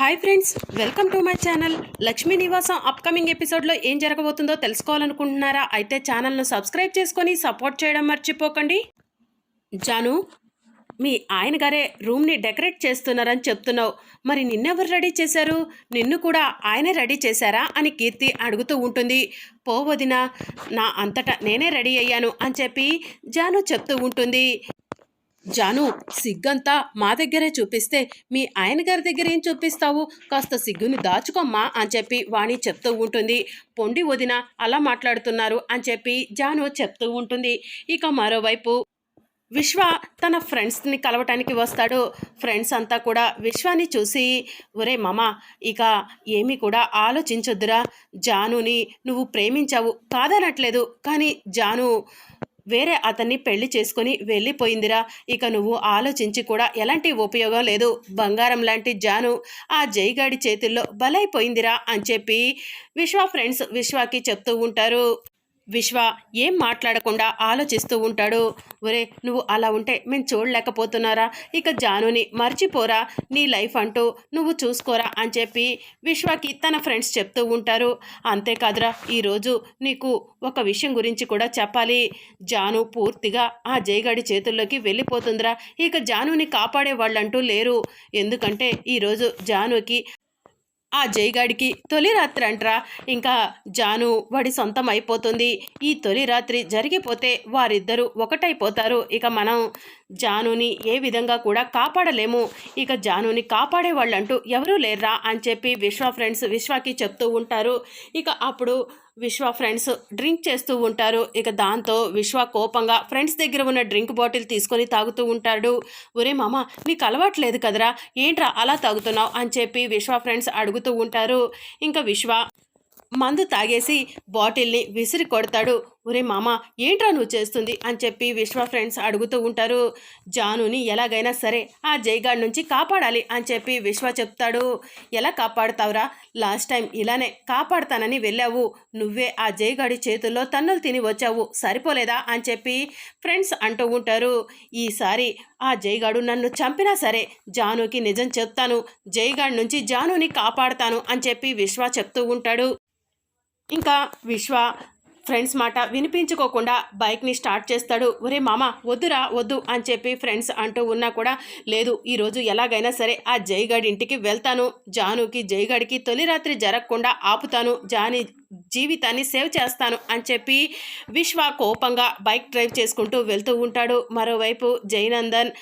Hi friends welcome to my channel. Lakshmi Nivasam upcoming ఎపిసోడ్లో ఏం జరగబోతుందో తెలుసుకోవాలనుకుంటున్నారా? అయితే ఛానల్ను సబ్స్క్రైబ్ చేసుకొని సపోర్ట్ చేయడం మర్చిపోకండి. జాను మీ ఆయన గారే రూమ్ని డెకరేట్ చేస్తున్నారని చెప్తున్నావు. మరి నిన్నెవరు రెడీ చేశారు? నిన్ను కూడా ఆయనే రెడీ చేశారా? అని కీర్తి అడుగుతూ ఉంటుంది. పోవదిన నా అంతటా నేనే రెడీ అయ్యాను అని చెప్పి జాను చెప్తూ ఉంటుంది. జాను సిగ్గంతా మా దగ్గరే చూపిస్తే మీ ఆయన గారి దగ్గర ఏం చూపిస్తావు? కాస్త సిగ్గుని దాచుకోమ్మా అని చెప్పి వాణి చెప్తూ ఉంటుంది. పొండి వదిన అలా మాట్లాడుతున్నారు అని చెప్పి జాను చెప్తూ ఉంటుంది. ఇక మరోవైపు విశ్వ తన ఫ్రెండ్స్ని కలవటానికి వస్తాడు. ఫ్రెండ్స్ అంతా కూడా విశ్వాన్ని చూసి ఒరే మామ ఇక ఏమీ కూడా ఆలోచించొద్దురా. జానుని నువ్వు ప్రేమించావు. కాదనట్లేదు. కానీ జాను వేరే అతన్ని పెళ్ళి చేసుకొని వెళ్ళిపోయిందిరా. ఇక నువ్వు ఆలోచించి కూడా ఎలాంటి ఉపయోగం లేదు. బంగారం లాంటి జాను ఆ జైగాడి చేతుల్లో బలైపోయిందిరా అని చెప్పి విశ్వ ఫ్రెండ్స్ విశ్వాకి చెప్తూ ఉంటారు. విశ్వ ఏం మాట్లాడకుండా ఆలోచిస్తూ ఉంటాడు. ఒరే నువ్వు అలా ఉంటే మేము చూడలేకపోతున్నారా? ఇక జానుని మర్చిపోరా? నీ లైఫ్ అంటూ నువ్వు చూసుకోరా అని చెప్పి విశ్వకి తన ఫ్రెండ్స్ చెప్తూ ఉంటారు. అంతేకాదురా ఈరోజు నీకు ఒక విషయం గురించి కూడా చెప్పాలి. జాను పూర్తిగా ఆ జయగాడి చేతుల్లోకి వెళ్ళిపోతుందిరా. ఇక జానుని కాపాడే వాళ్ళంటూ లేరు. ఎందుకంటే ఈరోజు జానుకి ఆ జైగాడికి తొలి రాత్రి అంటరా. ఇంకా జాను వాడి సొంతం అయిపోతుంది. ఈ తొలి రాత్రి జరిగిపోతే వారిద్దరూ ఒకటైపోతారు. ఇక మనం జానుని ఏ విధంగా కూడా కాపాడలేము. ఇక జానుని కాపాడే వాళ్ళంటూ ఎవరూ లేర్రా అని చెప్పి విశ్వ ఫ్రెండ్స్ విశ్వకి చెప్తూ ఉంటారు. ఇక అప్పుడు విశ్వ ఫ్రెండ్స్ డ్రింక్ చేస్తూ ఉంటారు. ఇక దాంతో విశ్వ కోపంగా ఫ్రెండ్స్ దగ్గర ఉన్న డ్రింక్ బాటిల్ తీసుకొని తాగుతూ ఉంటాడు. ఒరే మామ నీకు అలవాట్లేదు కదరా? ఏంట్రా అలా తాగుతున్నావు? అని చెప్పి విశ్వ ఫ్రెండ్స్ అడుగుతూ ఉంటారు. ఇంకా విశ్వ మందు తాగేసి బాటిల్ని విసిరి కొడతాడు. ఒరే మామ ఏంట్రా నువ్వు చేస్తుంది? అని చెప్పి విశ్వ ఫ్రెండ్స్ అడుగుతూ ఉంటారు. జానుని ఎలాగైనా సరే ఆ జైగాడ్ నుంచి కాపాడాలి అని చెప్పి విశ్వ చెప్తాడు. ఎలా కాపాడుతావురా? లాస్ట్ టైం ఇలానే కాపాడుతానని వెళ్ళావు. నువ్వే ఆ జైగాడి చేతుల్లో తన్నులు తిని వచ్చావు. సరిపోలేదా? అని చెప్పి ఫ్రెండ్స్ అంటూ ఉంటారు. ఈసారి ఆ జైగాడు నన్ను చంపినా సరే జానుకి నిజం చెప్తాను. జైగాడ్ నుంచి జానుని కాపాడుతాను అని చెప్పి విశ్వ చెప్తూ ఉంటాడు. ఇంకా విశ్వ ఫ్రెండ్స్ మాట వినిపించుకోకుండా బైక్ని స్టార్ట్ చేస్తాడు. ఒరే మామ వద్దురా వద్దు అని చెప్పి ఫ్రెండ్స్ అంటూ ఉన్నా కూడా లేదు. ఈరోజు ఎలాగైనా సరే ఆ జైగాడి ఇంటికి వెళ్తాను. జానుకి జైగాడికి తొలి రాత్రి జరగకుండా ఆపుతాను. జాని జీవితాన్ని సేవ్ చేస్తాను అని చెప్పి విశ్వ కోపంగా బైక్ డ్రైవ్ చేసుకుంటూ వెళ్తూ ఉంటాడు. మరోవైపు జైనందన్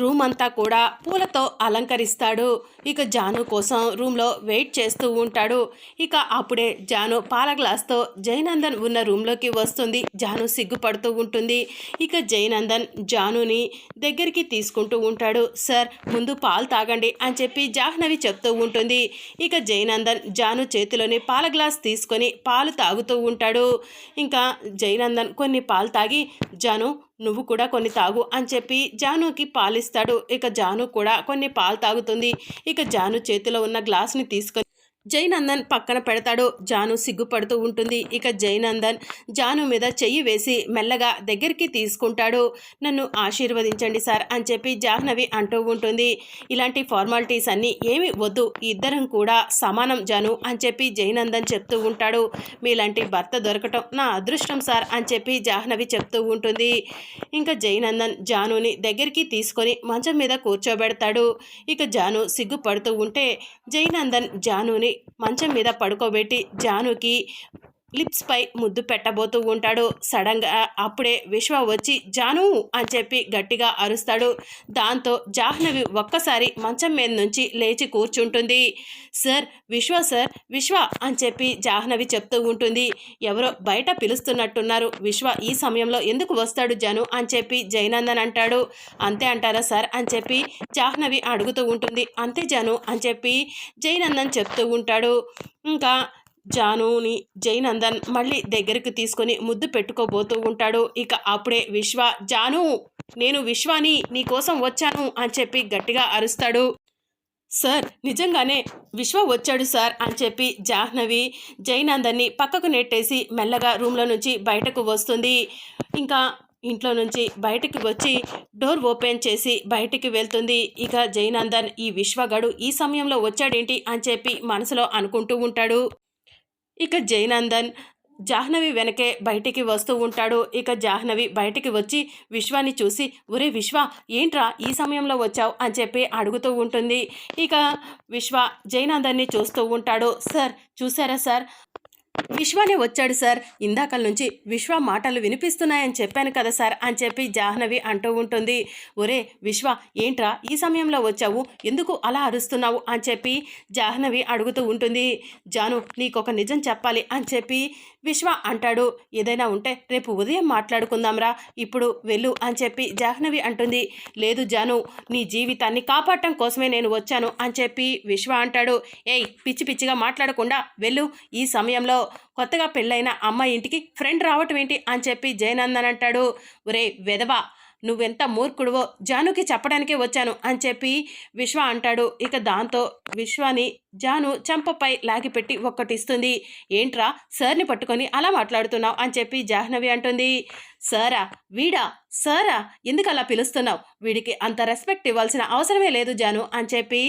రూమ్ అంతా కూడా పూలతో అలంకరిస్తాడు. ఇక జాను కోసం రూమ్లో వెయిట్ చేస్తూ ఉంటాడు. ఇక అప్పుడే జాను పాల గ్లాస్తో జయనందన్ ఉన్న రూమ్లోకి వస్తుంది. జాను సిగ్గుపడుతూ ఉంటుంది. ఇక జయనందన్ జానుని దగ్గరికి తీసుకుంటూ ఉంటాడు. సార్ ముందు పాలు తాగండి అని చెప్పి జాహ్నవి చెప్తూ ఉంటుంది. ఇక జయనందన్ జాను చేతిలోని పాల గ్లాస్ తీసుకొని పాలు తాగుతూ ఉంటాడు. ఇంకా జయనందన్ కొన్ని పాలు తాగి జాను నువ్వు కూడా కొన్ని తాగు అని చెప్పి జానుకి పాలిస్తాడు. ఇక జాను కూడా కొన్ని పాలు తాగుతుంది. ఇక జాను చేతిలో ఉన్న గ్లాస్ని తీసుకొని జైనందన్ పక్కన పెడతాడు. జాను సిగ్గుపడుతూ ఉంటుంది. ఇక జైనందన్ జాను మీద చెయ్యి వేసి మెల్లగా దగ్గరికి తీసుకుంటాడు. నన్ను ఆశీర్వదించండి సార్ అని చెప్పి జాహ్నవి అంటూ ఉంటుంది. ఇలాంటి ఫార్మాలిటీస్ అన్నీ ఏమి వద్దు. ఇద్దరం కూడా సమానం జాను అని చెప్పి జైనందన్ చెప్తూ ఉంటాడు. మీలాంటి భర్త దొరకటం నా అదృష్టం సార్ అని చెప్పి జాహ్నవి చెప్తూ ఉంటుంది. ఇంకా జైనందన్ జానుని దగ్గరికి తీసుకొని మంచం మీద కూర్చోబెడతాడు. ఇక జాను సిగ్గుపడుతూ ఉంటే జైనందన్ జానుని మంచం మీద పడుకోబెట్టి జానుకి లిప్స్ పై ముద్దు పెట్టబోతూ ఉంటాడు. సడన్గా అప్పుడే విశ్వ వచ్చి జాను అని చెప్పి గట్టిగా అరుస్తాడు. దాంతో జాహ్నవి ఒక్కసారి మంచం మీద నుంచి లేచి కూర్చుంటుంది. సార్ విశ్వ సార్ విశ్వ అని చెప్పి జాహ్నవి చెప్తూ ఉంటుంది. ఎవరో బయట పిలుస్తున్నట్టున్నారు. విశ్వ ఈ సమయంలో ఎందుకు వస్తాడు జను అని చెప్పి జయనందన్ అంటాడు. అంతే అంటారా సార్ అని చెప్పి జాహ్నవి అడుగుతూ ఉంటుంది. అంతే జను అని చెప్పి జయనందన్ చెప్తూ ఉంటాడు. ఇంకా జానుని జైనందన్ మళ్ళీ దగ్గరికి తీసుకొని ముద్దు పెట్టుకోబోతూ ఉంటాడు. ఇక అప్పుడే విశ్వ జాను నేను విశ్వాని నీకోసం వచ్చాను అని చెప్పి గట్టిగా అరుస్తాడు. సార్ నిజంగానే విశ్వ వచ్చాడు సార్ అని చెప్పి జాహ్నవి జైనందన్ని పక్కకు నెట్టేసి మెల్లగా రూమ్లో నుంచి బయటకు వస్తుంది. ఇంకా ఇంట్లో నుంచి బయటికి వచ్చి డోర్ ఓపెన్ చేసి బయటికి వెళ్తుంది. ఇక జైనందన్ ఈ విశ్వగడు ఈ సమయంలో వచ్చాడేంటి? అని చెప్పి మనసులో అనుకుంటూ ఉంటాడు. ఇక జయనందన్ జాహ్నవి వెనకే బయటికి వస్తూ ఉంటాడు. ఇక జాహ్నవి బయటికి వచ్చి విశ్వాన్ని చూసి ఒరే విశ్వ ఏంట్రా ఈ సమయంలో వచ్చావు? అని చెప్పి అడుగుతూ ఉంటుంది. ఇక విశ్వ జయనందన్ని చూస్తూ ఉంటాడు. సార్ చూసారా సార్? విశ్వానే వచ్చాడు సార్. ఇందాకల నుంచి విశ్వ మాటలు వినిపిస్తున్నాయని చెప్పాను కదా సార్ అని చెప్పి జాహ్నవి అంటూ ఉంటుంది. ఒరే విశ్వ ఏంట్రా ఈ సమయంలో వచ్చావు? ఎందుకు అలా అరుస్తున్నావు? అని చెప్పి జాహ్నవి అడుగుతూ ఉంటుంది. జాను నీకొక నిజం చెప్పాలి అని చెప్పి విశ్వ అంటాడు. ఏదైనా ఉంటే రేపు ఉదయం మాట్లాడుకుందాంరా. ఇప్పుడు వెళ్ళు అని చెప్పి జాహ్నవి అంటుంది. లేదు జాను నీ జీవితాన్ని కాపాడటం కోసమే నేను వచ్చాను అని చెప్పి విశ్వ అంటాడు. ఏయ్ పిచ్చి పిచ్చిగా మాట్లాడకుండా వెళ్ళు. ఈ సమయంలో కొత్తగా పెళ్ళైన అమ్మాయి ఇంటికి ఫ్రెండ్ రావటం ఏంటి అని చెప్పి జయనందన్ అంటాడు. ఒరే వెధవా నువ్వెంత మూర్ఖుడువో జానుకి చెప్పడానికే వచ్చాను అని చెప్పి విశ్వ అంటాడు. ఇక దాంతో విశ్వాని జాను చంపపై లాగిపెట్టి ఒక్కటిస్తుంది. ఏంట్రా సార్ని పట్టుకొని అలా మాట్లాడుతున్నావు అని చెప్పి జాహ్నవి అంటుంది. సారా వీడా సారా ఎందుకు అలా పిలుస్తున్నావు? వీడికి అంత రెస్పెక్ట్ ఇవ్వాల్సిన అవసరమే లేదు జాను అని చెప్పి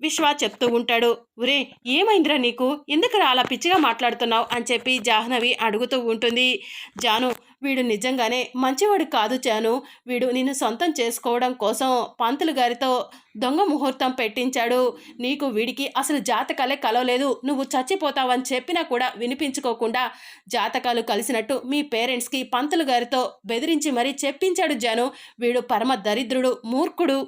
విశ్వ చెప్తూ ఉంటాడు ఒరే ఏమైందిరా నీకు? ఎందుకురా అలా పిచ్చిగా మాట్లాడుతున్నావు? అని చెప్పి జాహ్నవి అడుగుతూ ఉంటుంది. జాను వీడు నిజంగానే మంచివాడు కాదు జాను. వీడు నిన్ను సొంతం చేసుకోవడం కోసం పంతులు గారితో దొంగ ముహూర్తం పెట్టించాడు. నీకు వీడికి అసలు జాతకాలే కలవలేదు. నువ్వు చచ్చిపోతావని చెప్పినా కూడా వినిపించుకోకుండా జాతకాలు కలిసినట్టు మీ పేరెంట్స్కి పంతులు గారితో బెదిరించి మరీ చెప్పించాడు జాను. వీడు పరమ దరిద్రుడు మూర్ఖుడు.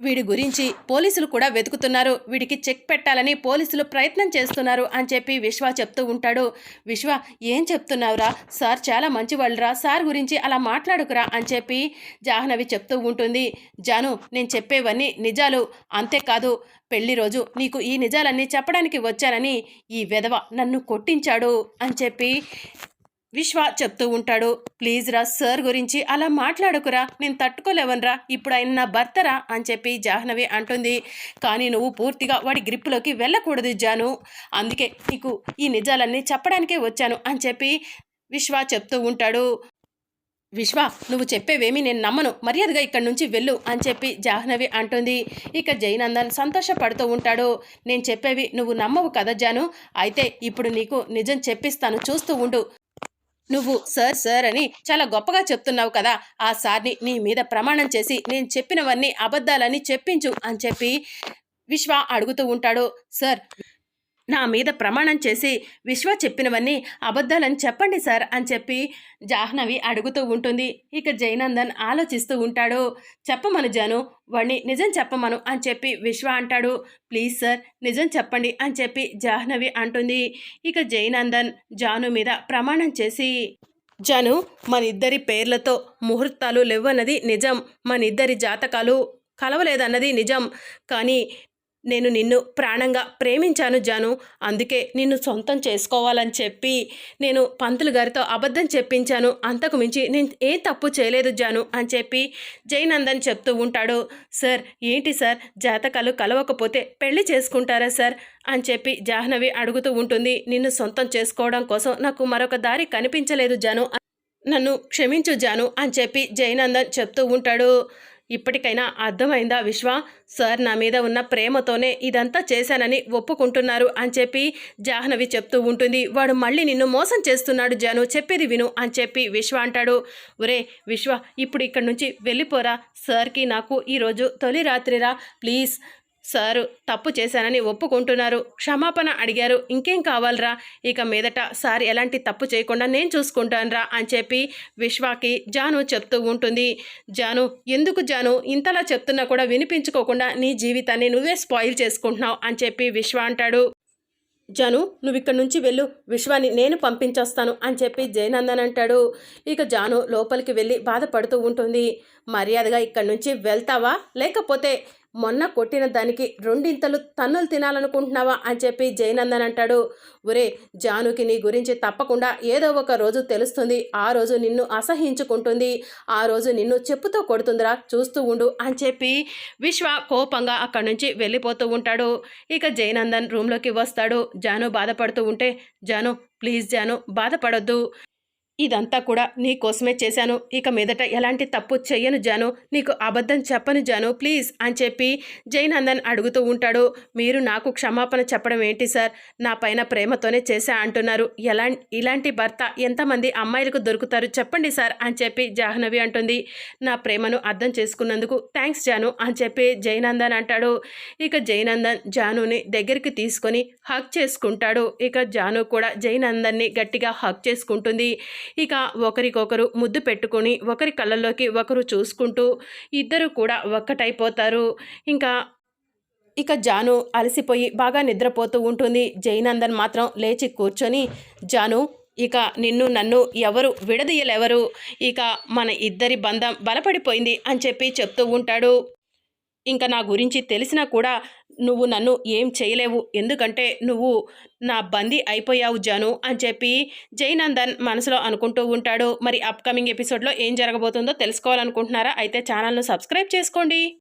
వీడి గురించి పోలీసులు కూడా వెతుకుతున్నారు. వీడికి చెక్ పెట్టాలని పోలీసులు ప్రయత్నం చేస్తున్నారు అని చెప్పి విశ్వ చెప్తూ ఉంటాడు. విశ్వ ఏం చెప్తున్నావురా? సార్ చాలా మంచివాళ్ళురా. సార్ గురించి అలా మాట్లాడుకురా అని చెప్పి జాహ్నవి చెప్తూ ఉంటుంది. జాను నేను చెప్పేవన్నీ నిజాలు. అంతేకాదు పెళ్ళి రోజు నీకు ఈ నిజాలన్నీ చెప్పడానికి వచ్చానని ఈ వెధవ నన్ను కొట్టించాడు అని చెప్పి విశ్వ చెప్తూ ఉంటాడు ప్లీజ్ రా సార్ గురించి అలా మాట్లాడుకురా నేను తట్టుకోలేవనరా ఇప్పుడు ఆయన నా భర్తరా? అని చెప్పి జాహ్నవి అంటుంది. కానీ నువ్వు పూర్తిగా వాడి గ్రిప్పులోకి వెళ్ళకూడదు జాను. అందుకే నీకు ఈ నిజాలన్నీ చెప్పడానికే వచ్చాను అని చెప్పి విశ్వ చెప్తూ ఉంటాడు. విశ్వ నువ్వు చెప్పేవేమీ నేను నమ్మను. మర్యాదగా ఇక్కడి నుంచి వెళ్ళు అని చెప్పి జాహ్నవి అంటుంది. ఇక జయనందన్ సంతోషపడుతూ ఉంటాడు. నేను చెప్పేవి నువ్వు నమ్మవు కదా జాను. అయితే ఇప్పుడు నీకు నిజం చెప్పిస్తాను చూస్తూ ఉండు. నువ్వు సార్ సార్ అని చాలా గొప్పగా చెప్తున్నావు కదా. ఆ సార్ని నీ మీద ప్రమాణం చేసి నేను చెప్పినవన్నీ అబద్ధాలని చెప్పించు అని చెప్పి విశ్వ అడుగుతూ ఉంటాడు. సార్ నా మీద ప్రమాణం చేసి విశ్వ చెప్పినవన్నీ అబద్ధాలని చెప్పండి సార్ అని చెప్పి జాహ్నవి అడుగుతూ ఉంటుంది. ఇక జయనందన్ ఆలోచిస్తూ ఉంటాడు. చెప్పమను జాను వాణ్ణి నిజం చెప్పమను అని చెప్పి విశ్వ అంటాడు. ప్లీజ్ సార్ నిజం చెప్పండి అని చెప్పి జాహ్నవి అంటుంది. ఇక జయనందన్ జాను మీద ప్రమాణం చేసి జాను మన ఇద్దరి పేర్లతో ముహూర్తాలు లేవన్నది నిజం. మన ఇద్దరి జాతకాలు కలవలేదన్నది నిజం. కానీ నేను నిన్ను ప్రాణంగా ప్రేమించాను జాను. అందుకే నిన్ను సొంతం చేసుకోవాలని చెప్పి నేను పంతులు గారితో అబద్ధం చెప్పించాను. అంతకు మించి నేను ఏ తప్పు చేయలేదు జాను అని చెప్పి జయనందన్ చెప్తూ ఉంటాడు. సార్ ఏంటి సార్? జాతకాలు కలవకపోతే పెళ్ళి చేసుకుంటారా సార్? అని చెప్పి జాహ్నవి అడుగుతూ ఉంటుంది. నిన్ను సొంతం చేసుకోవడం కోసం నాకు మరొక దారి కనిపించలేదు జాను. నన్ను క్షమించు జాను అని చెప్పి జయనందన్ చెప్తూ ఉంటాడు. ఇప్పటికైనా అర్థమైందా విశ్వ? సార్ నా మీద ఉన్న ప్రేమతోనే ఇదంతా చేశానని ఒప్పుకుంటున్నారు అని చెప్పి జాహ్నవి చెప్తూ ఉంటుంది. వాడు మళ్ళీ నిన్ను మోసం చేస్తున్నాడు జాను చెప్పేది విను అని చెప్పి విశ్వ అంటాడు. ఒరే విశ్వ ఇప్పుడు ఇక్కడి నుంచి వెళ్ళిపోరా. సార్కి నాకు ఈరోజు తొలి రాత్రిరా. ప్లీజ్ సారు తప్పు చేశానని ఒప్పుకుంటున్నారు. క్షమాపణ అడిగారు. ఇంకేం కావాలరా? ఇక మీదట సార్ ఎలాంటి తప్పు చేయకుండా నేను చూసుకుంటానురా అని చెప్పి విశ్వాకి జాను చెప్తూ ఉంటుంది. జాను ఎందుకు జాను? ఇంతలా చెప్తున్నా కూడా వినిపించుకోకుండా నీ జీవితాన్ని నువ్వే స్పాయిల్ చేసుకుంటున్నావు అని చెప్పి విశ్వ అంటాడు. జాను నువ్వు ఇక్కడి నుంచి వెళ్ళు. విశ్వాన్ని నేను పంపించొస్తాను అని చెప్పి జయనందన్ అంటాడు. ఇక జాను లోపలికి వెళ్ళి బాధపడుతూ ఉంటుంది. మర్యాదగా ఇక్కడి నుంచి వెళ్తావా? లేకపోతే మొన్న కొట్టిన దానికి రెండింతలు తన్నులు తినాలనుకుంటున్నావా అని చెప్పి జయనందన్ అంటాడు. ఒరే జానుకి నీ గురించి తప్పకుండా ఏదో ఒక రోజు తెలుస్తుంది. ఆ రోజు నిన్ను అసహించుకుంటుంది. ఆ రోజు నిన్ను చెప్పుతో కొడుతుందిరా చూస్తూ ఉండు అని చెప్పి విశ్వ కోపంగా అక్కడి నుంచి వెళ్ళిపోతూ ఉంటాడు. ఇక జయనందన్ రూమ్లోకి వస్తాడు. జాను బాధపడుతూ ఉంటే జాను ప్లీజ్ జాను బాధపడొద్దు. ఇదంతా కూడా నీ కోసమే చేశాను. ఇక మీదట ఎలాంటి తప్పు చెయ్యను జాను. నీకు అబద్ధం చెప్పను జాను. ప్లీజ్ అని చెప్పి జయనందన్ అడుగుతూ ఉంటాడు. మీరు నాకు క్షమాపణ చెప్పడం ఏంటి సార్? నా పైన ప్రేమతోనే చేశా అంటున్నారు. ఎలా ఇలాంటి భర్త ఎంతమంది అమ్మాయిలకు దొరుకుతారు చెప్పండి సార్ అని చెప్పి జాహ్నవి అంటుంది. నా ప్రేమను అర్థం చేసుకున్నందుకు థ్యాంక్స్ జాను అని చెప్పి జయనందన్ అంటాడు. ఇక జయనందన్ జానుని దగ్గరికి తీసుకొని హక్ చేసుకుంటాడు. ఇక జాను కూడా జయనందన్ని గట్టిగా హక్ చేసుకుంటుంది. ఇక ఒకరికొకరు ముద్దు పెట్టుకొని ఒకరి కళ్ళల్లోకి ఒకరు చూసుకుంటూ ఇద్దరు కూడా ఒక్కటైపోతారు. ఇంకా ఇక జాను అలసిపోయి బాగా నిద్రపోతూ ఉంటుంది. జైనందన్ మాత్రం లేచి కూర్చొని జాను ఇక నిన్ను నన్ను ఎవరు విడదీయలెవరు? ఇక మన ఇద్దరి బంధం బలపడిపోయింది అని చెప్పి చెప్తూ ఉంటాడు. ఇంకా నా గురించి తెలిసినా కూడా నువ్వు నన్ను ఏం చేయలేవు. ఎందుకంటే నువ్వు నా బందీ అయిపోయావు జాను అని చెప్పి జైనందన్ మనసులో అనుకుంటూ ఉంటాడు. మరి అప్కమింగ్ ఎపిసోడ్లో ఏం జరగబోతుందో తెలుసుకోవాలనుకుంటున్నారా? అయితే ఛానల్ను సబ్స్క్రైబ్ చేసుకోండి.